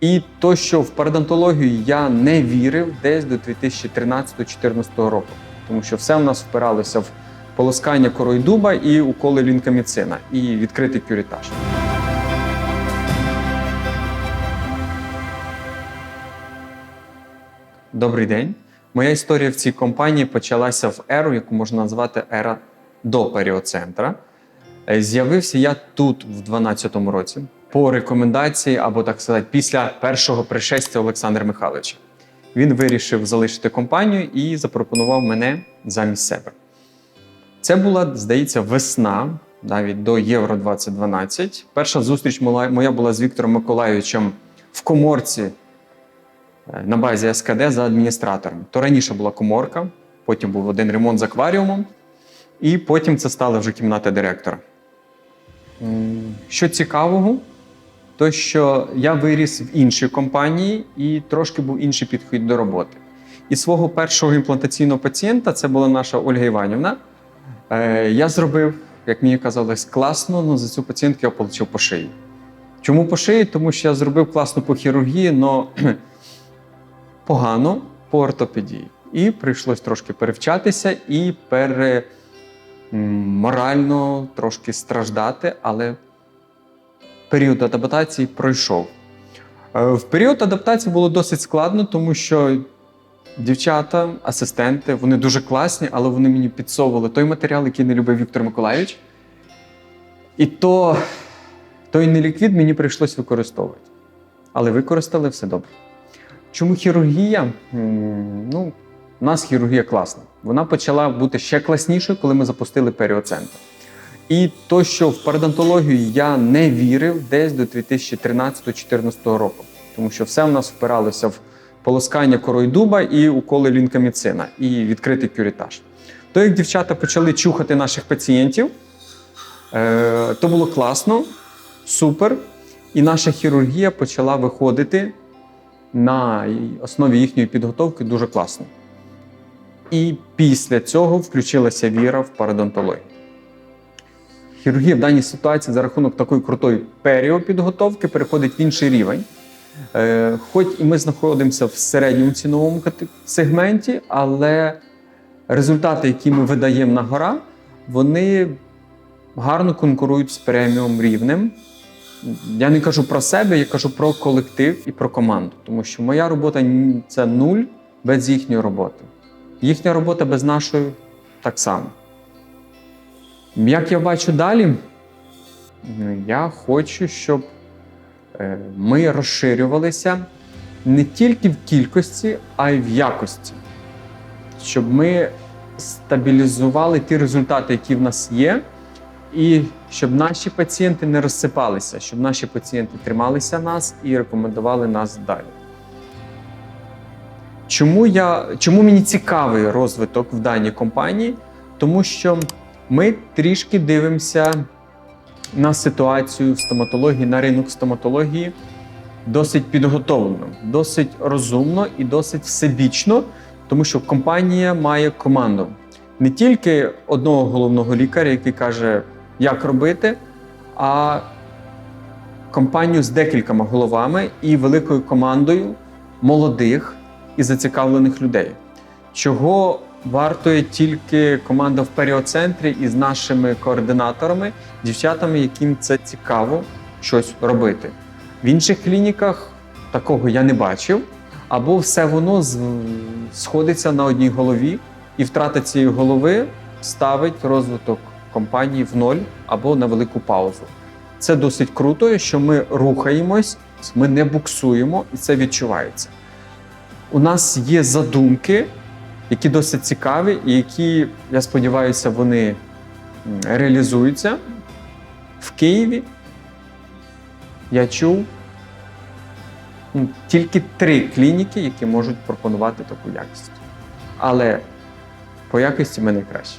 І то, що в парадонтологію я не вірив десь до 2013-2014 року, тому що все в нас впиралося в полоскання корой дуба і уколи лінкаміцина, і відкритий кюрітаж. Добрий день. Моя історія в цій компанії почалася в еру, яку можна назвати ера до періоцентра. Е, З'явився я тут в 2012 році по рекомендації, або так сказати, після першого пришестя Олександра Михайловича. Він вирішив залишити компанію і запропонував мене замість себе. Це була, здається, весна, навіть до Євро 2012. Перша зустріч моя була з Віктором Миколайовичем в коморці е, на базі СКД за адміністратором. То раніше була коморка, потім був один ремонт з акваріумом, і потім це стала вже кімната директора. Що цікавого, то що я виріс в іншій компанії і трошки був інший підхід до роботи. І свого першого імплантаційного пацієнта, це була наша Ольга Іванівна. е, Я зробив, як мені казалось, класно, але за цю пацієнтку я отримав по шиї. Чому по шиї? Тому що я зробив класно по хірургії, але погано по ортопедії. І прийшлось трошки перевчатися і пере морально трошки страждати, але період адаптації пройшов. Е, В період адаптації було досить складно, тому що дівчата, асистенти, вони дуже класні, але вони мені підсовували той матеріал, який не любив Віктор Миколайович. І то той неліквід мені прийшлось використовувати. Але використали все добре. Чому хірургія? Ну, у нас хірургія класна. Вона почала бути ще класнішою, коли ми запустили періоцентр. І то, що в парадонтологію я не вірив десь до 2013-2014 року, тому що все в нас впиралося в полоскання корой дуба і уколи лінкаміцина, і відкритий кюрітаж. То як дівчата почали чухати наших пацієнтів, е, то було класно, супер. І наша хірургія почала виходити на основі їхньої підготовки дуже класно. І після цього включилася віра в парадонтологію. Хірургія в даній ситуації за рахунок такої крутої періопідготовки переходить в інший рівень. Е, Хоч і ми знаходимося в середньому ціновому сегменті, але результати, які ми видаємо на гора, вони гарно конкурують з преміум рівнем. Я не кажу про себе, я кажу про колектив і про команду, тому що моя робота це нуль без їхньої роботи. Їхня робота без нашої так само. Як я бачу далі, я хочу, щоб е, ми розширювалися не тільки в кількості, а й в якості. Щоб ми стабілізували ті результати, які в нас є, і щоб наші пацієнти не розсипалися, щоб наші пацієнти трималися нас і рекомендували нас далі. Чому, я, чому мені цікавий розвиток в даній компанії? Тому що ми трішки дивимося на ситуацію в стоматології, на ринок стоматології досить підготовлено, досить розумно і досить всебічно, тому що компанія має команду. Не тільки одного головного лікаря, який каже, як робити, а компанію з декількома головами і великою командою молодих і зацікавлених людей. Чого вартує тільки команда в періоцентрі із нашими координаторами, дівчатами, яким це цікаво щось робити. В інших клініках такого я не бачив, або все воно сходиться на одній голові, і втрата цієї голови ставить розвиток компанії в ноль або на велику паузу. Це досить круто, що ми рухаємось, ми не буксуємо, і це відчувається. У нас є задумки, які досить цікаві, і які, я сподіваюся, вони реалізуються в Києві. Я чув тільки три клініки, які можуть пропонувати таку якість. Але по якості ми найкращі.